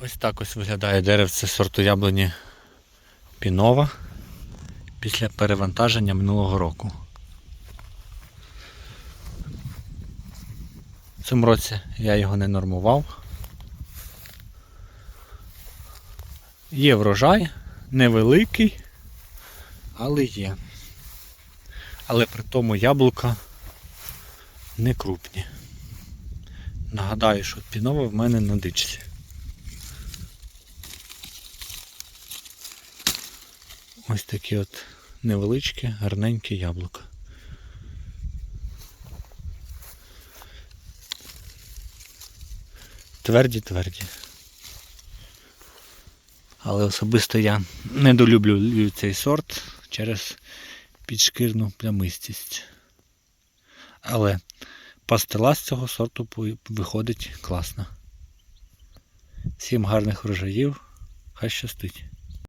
Ось так ось виглядає деревце сорту яблуні Пінова після перевантаження минулого року. В цьому році я його не нормував. Є врожай, невеликий, але є. Але при тому яблука не крупні. Нагадаю, що пінова в мене на дичці. Ось такі от невеличкі, гарненькі яблука. Тверді, тверді. Але особисто я недолюблюю цей сорт через підшкірну плямистість. Але пастила з цього сорту виходить класно. Всім гарних врожаїв, хай щастить.